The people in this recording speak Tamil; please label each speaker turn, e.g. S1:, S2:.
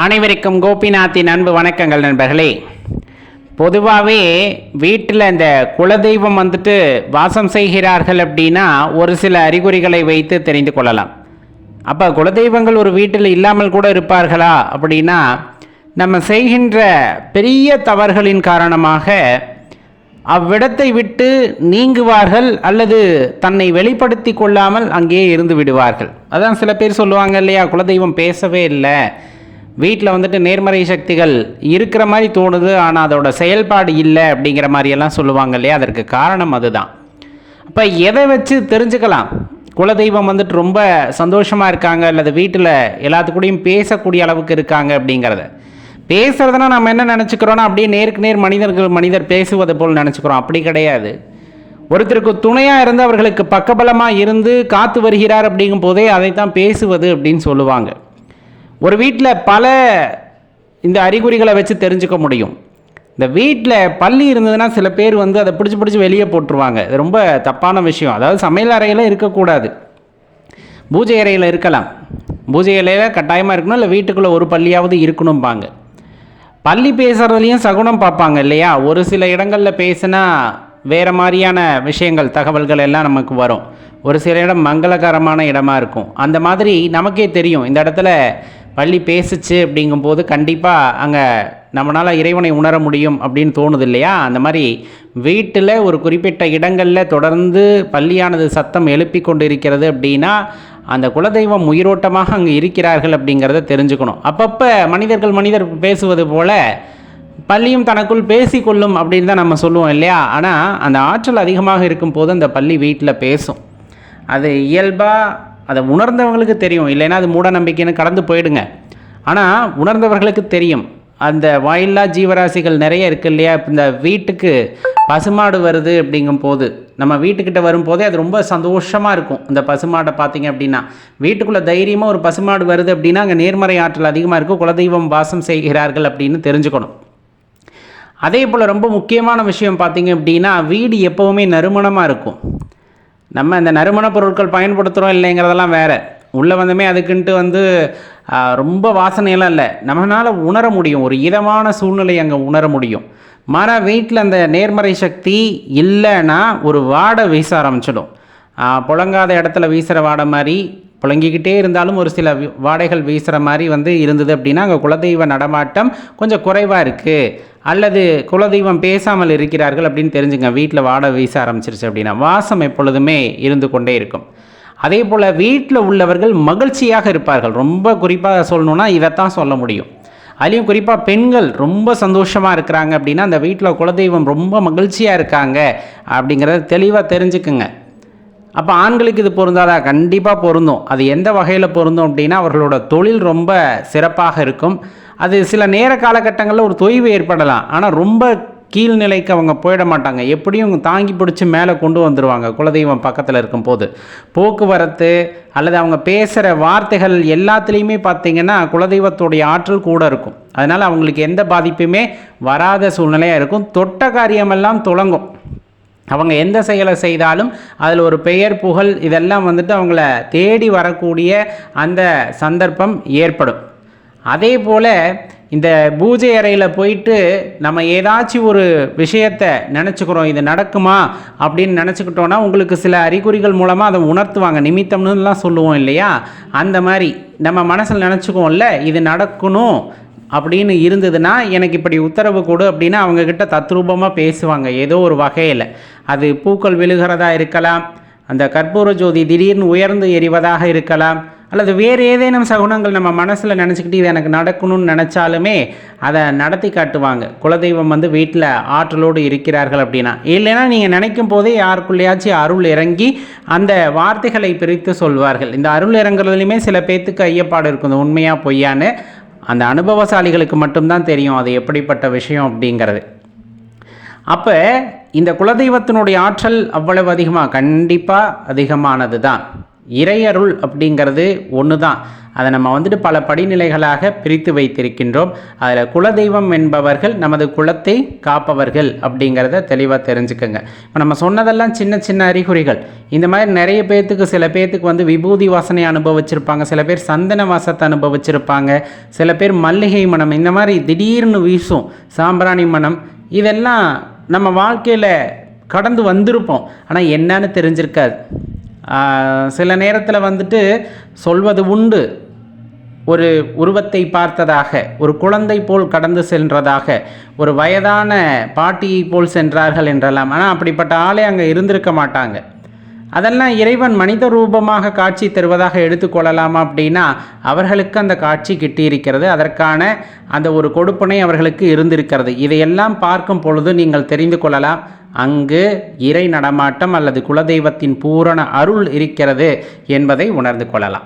S1: அனைவருக்கும் கோபிநாத்தின் அன்பு வணக்கங்கள் நண்பர்களே. பொதுவாகவே வீட்டில் இந்த குலதெய்வம் வந்துட்டு வாசம் செய்கிறார்கள் அப்படின்னா ஒரு சில அறிகுறிகளை வைத்து தெரிந்து கொள்ளலாம். அப்போ குலதெய்வங்கள் ஒரு வீட்டில் இல்லாமல் கூட இருப்பார்களா அப்படின்னா நம்ம செய்கின்ற பெரிய தவறுகளின் காரணமாக அவ்விடத்தை விட்டு நீங்குவார்கள் அல்லது தன்னை வெளிப்படுத்தி கொள்ளாமல் அங்கேயே இருந்து விடுவார்கள். அதான் சில பேர் சொல்லுவாங்க இல்லையா குலதெய்வம் பேசவே இல்லை. வீட்டில் வந்துட்டு நேர்மறை சக்திகள் இருக்கிற மாதிரி தோணுது ஆனால் அதோட செயல்பாடு இல்லை அப்படிங்கிற மாதிரியெல்லாம் சொல்லுவாங்க இல்லையா? அதற்கு காரணம் அதுதான். அப்போ எதை வச்சு தெரிஞ்சுக்கலாம்? குலதெய்வம் வந்துட்டு ரொம்ப சந்தோஷமாக இருக்காங்க அல்லது வீட்டில் எல்லாத்துக்கூடையும் பேசக்கூடிய அளவுக்கு இருக்காங்க அப்படிங்கிறத. பேசுகிறதுனா நம்ம என்ன நினச்சிக்கிறோன்னா அப்படியே நேருக்கு நேர் மனிதர்கள் மனிதர் பேசுவது போல் நினச்சிக்கிறோம். அப்படி கிடையாது. ஒருத்தருக்கு துணையாக இருந்து அவர்களுக்கு பக்கபலமாக இருந்து காத்து வருகிறார் அப்படிங்கும் போதே அதைத்தான் பேசுவது அப்படின்னு சொல்லுவாங்க. ஒரு வீட்டில் பல இந்த அறிகுறிகளை வச்சு தெரிஞ்சுக்க முடியும். இந்த வீட்டில் பள்ளி இருந்ததுன்னா சில பேர் வந்து அதை பிடிச்சி பிடிச்சி வெளியே போட்டுருவாங்க. இது ரொம்ப தப்பான விஷயம். அதாவது சமையல் அறையில் இருக்கக்கூடாது. பூஜை அறையில் இருக்கலாம். பூஜை அறையில் கட்டாயமாக இருக்கணும் இல்லை வீட்டுக்குள்ளே ஒரு பள்ளியாவது இருக்கணும்பாங்க. பள்ளி பேசுகிறதுலையும் சகுனம் பார்ப்பாங்க இல்லையா? ஒரு சில இடங்களில் பேசினா வேறு மாதிரியான விஷயங்கள் தகவல்கள் எல்லாம் நமக்கு வரும். ஒரு சில இடம் மங்களகரமான இடமா இருக்கும். அந்த மாதிரி நமக்கே தெரியும். இந்த இடத்துல பள்ளி பேசுச்சு அப்படிங்கும்போது கண்டிப்பாக அங்கே நம்மளால் இறைவனை உணர முடியும் அப்படின்னு தோணுது இல்லையா? அந்த மாதிரி வீட்டில் ஒரு குறிப்பிட்ட இடங்களில் தொடர்ந்து பள்ளியானது சத்தம் எழுப்பி கொண்டு இருக்கிறது அப்படின்னா அந்த குலதெய்வம் உயிரோட்டமாக அங்கே இருக்கிறார்கள் அப்படிங்கிறத தெரிஞ்சுக்கணும். அப்பப்போ மனிதர்கள் மனிதர் பேசுவது போல் பள்ளியும் தனக்குள் பேசிக்கொள்ளும் அப்படின்னு தான் நம்ம சொல்லுவோம் இல்லையா? ஆனால் அந்த ஆற்றல் அதிகமாக இருக்கும் போது அந்த பள்ளி வீட்டில் பேசும். அது இயல்பாக அதை உணர்ந்தவங்களுக்கு தெரியும். இல்லைன்னா அது மூட நம்பிக்கைன்னு கடந்து போயிடுங்க. ஆனால் உணர்ந்தவர்களுக்கு தெரியும். அந்த வாயில்லா ஜீவராசிகள் நிறைய இருக்கு இல்லையா? இந்த வீட்டுக்கு பசுமாடு வருது அப்படிங்கும் போது நம்ம வீட்டுக்கிட்ட வரும்போதே அது ரொம்ப சந்தோஷமாக இருக்கும். இந்த பசுமாடை பார்த்தீங்க அப்படின்னா. வீட்டுக்குள்ளே தைரியமாக ஒரு பசுமாடு வருது அப்படின்னா அங்கே நேர்மறை ஆற்றல் அதிகமாக இருக்கும் குலதெய்வம் வாசம் செய்கிறார்கள் அப்படின்னு தெரிஞ்சுக்கணும். அதே போல் ரொம்ப முக்கியமான விஷயம் பார்த்தீங்க அப்படின்னா வீடு எப்போவுமே நறுமணமாக இருக்கும். நம்ம இந்த நறுமண பொருட்கள் பயன்படுத்துகிறோம் இல்லைங்கிறதெல்லாம் வேறு. உள்ளே வந்தமே அதுக்குன்ட்டு வந்து ரொம்ப வாசனையெல்லாம் இல்லை. நம்மளால் உணர முடியும். ஒரு இதமான சூழ்நிலை அங்கே உணர முடியும். மர வீட்டில் அந்த நேர்மறை சக்தி இல்லைன்னா ஒரு வாடை வீச ஆரம்பிச்சிடும். புழங்காத இடத்துல வீசுகிற வாடை மாதிரி புழங்கிக்கிட்டே இருந்தாலும் ஒரு சில வாடைகள் வீசுகிற மாதிரி வந்து இருந்தது அப்படின்னா அங்கே குலதெய்வ நடமாட்டம் கொஞ்சம் குறைவாக இருக்குது அல்லது குலதெய்வம் பேசாமல் இருக்கிறார்கள் அப்படின்னு தெரிஞ்சுங்க. வீட்டில் வாடை வீச ஆரம்பிச்சிருச்சு அப்படின்னா வாசம் எப்பொழுதுமே இருந்து கொண்டே இருக்கும். அதே போல் வீட்டில் உள்ளவர்கள் மகிழ்ச்சியாக இருப்பார்கள். ரொம்ப குறிப்பாக சொல்லணுன்னா இதைத்தான் சொல்ல முடியும். அதுலேயும் குறிப்பாக பெண்கள் ரொம்ப சந்தோஷமாக இருக்கிறாங்க அப்படின்னா அந்த வீட்டில் குலதெய்வம் ரொம்ப மகிழ்ச்சியாக இருக்காங்க அப்படிங்கிறத தெளிவாக தெரிஞ்சுக்குங்க. அப்போ ஆண்களுக்கு இது பொருந்தாதா? கண்டிப்பாக பொருந்தும். அது எந்த வகையில் பொருந்தும் அப்படின்னா அவர்களோட தொழில் ரொம்ப சிறப்பாக இருக்கும். அது சில நேர காலகட்டங்களில் ஒரு தொய்வு ஏற்படலாம். ஆனால் ரொம்ப கீழ்நிலைக்கு அவங்க போயிட மாட்டாங்க. எப்படியும் தாங்கி பிடிச்சி மேலே கொண்டு வந்துடுவாங்க குலதெய்வம் பக்கத்தில் இருக்கும்போது. போக்குவரத்து அல்லது அவங்க பேசுகிற வார்த்தைகள் எல்லாத்துலேயுமே பார்த்திங்கன்னா குலதெய்வத்துடைய ஆற்றல் கூட இருக்கும். அதனால் அவங்களுக்கு எந்த பாதிப்புமே வராத சூழ்நிலையாக இருக்கும். தொட்ட காரியமெல்லாம் துளங்கும் அவங்க எந்த செயலை செய்தாலும் அதில் ஒரு பெயர் புகழ் இதெல்லாம் வந்துட்டு அவங்கள தேடி வரக்கூடிய அந்த சந்தர்ப்பம் ஏற்படும். அதே போல் இந்த பூஜை அறையில் போயிட்டு நம்ம ஏதாச்சும் ஒரு விஷயத்தை நினச்சிக்கிறோம் இது நடக்குமா அப்படின்னு நினச்சிக்கிட்டோன்னா உங்களுக்கு சில அறிகுறிகள் மூலமாக அதை உணர்த்துவாங்க. நிமித்தம்னுலாம் சொல்லுவோம் இல்லையா? அந்த மாதிரி நம்ம மனசில் நினச்சிக்குவோம்ல இது நடக்கணும் அப்படின்னு இருந்ததுன்னா எனக்கு இப்படி உத்தரவு கொடு அப்படின்னா அவங்கக்கிட்ட தத்ரூபமாக பேசுவாங்க ஏதோ ஒரு வகையில். அது பூக்கள் விழுகிறதா இருக்கலாம் அந்த கற்பூர ஜோதி திடீர்னு உயர்ந்து எரிவதாக இருக்கலாம் அல்லது வேறு ஏதேனும் சகுனங்கள் நம்ம மனசில் நினச்சிக்கிட்டு இது எனக்கு நடக்கணும்னு நினச்சாலுமே அதை நடத்தி காட்டுவாங்க. குலதெய்வம் வந்து வீட்டில் ஆற்றலோடு இருக்கிறார்கள் அப்படின்னா. இல்லைன்னா நீங்கள் நினைக்கும் போதே யாருக்குள்ளேயாச்சும் அருள் இறங்கி அந்த வார்த்தைகளை பிரித்து சொல்வார்கள். இந்த அருள் இறங்குறதுலையுமே சில பேர்த்துக்கு ஐயப்பாடு இருக்கும். இந்த உண்மையாக பொய்யான்னு அந்த அனுபவசாலிகளுக்கு மட்டும்தான் தெரியும் அது எப்படிப்பட்ட விஷயம் அப்படிங்கிறது. அப்போ இந்த குலதெய்வத்தினுடைய ஆற்றல் அவ்வளவு அதிகமாக கண்டிப்பாக அதிகமானது தான் இறையருள் அப்படிங்கிறது ஒன்று தான் அதை நம்ம வந்துட்டு பல படிநிலைகளாக பிரித்து வைத்திருக்கின்றோம். அதில் குலதெய்வம் என்பவர்கள் நமது குலத்தை காப்பவர்கள் அப்படிங்கிறத தெளிவாக தெரிஞ்சுக்கோங்க. இப்போ நம்ம சொன்னதெல்லாம் சின்ன சின்ன அறிகுறிகள். இந்த மாதிரி நிறைய பேர்த்துக்கு சில பேர்த்துக்கு வந்து விபூதி வாசனை அனுபவிச்சிருப்பாங்க. சில பேர் சந்தன வாசத்தை அனுபவிச்சிருப்பாங்க. சில பேர் மல்லிகை மனம் இந்த மாதிரி திடீர்னு வீசும். சாம்பிராணி மனம் இதெல்லாம் நம்ம வாழ்க்கையில் கடந்து வந்திருப்போம். ஆனால் என்னன்னு தெரிஞ்சிருக்காது. சில நேரத்தில் வந்துட்டு சொல்வது உண்டு. ஒரு உருவத்தை பார்த்ததாக ஒரு குழந்தை போல் கடந்து சென்றதாக ஒரு வயதான பாட்டியை போல் சென்றார்கள் என்றெல்லாம். ஆனால் அப்படிப்பட்ட ஆளே அங்கே இருந்திருக்க மாட்டாங்க. அதெல்லாம் இறைவன் மனித ரூபமாக காட்சி தருவதாக எடுத்துக்கொள்ளலாமா அப்படின்னா அவர்களுக்கு அந்த காட்சி கிட்டியிருக்கிறது. அதற்கான அந்த ஒரு கொடுப்பனை அவர்களுக்கு இருந்திருக்கிறது. இதையெல்லாம் பார்க்கும் பொழுது நீங்கள் தெரிந்து கொள்ளலாம் அங்கு இறை நடமாட்டம் அல்லது குலதெய்வத்தின் பூரண அருள் இருக்கிறது என்பதை உணர்ந்து கொள்ளலாம்.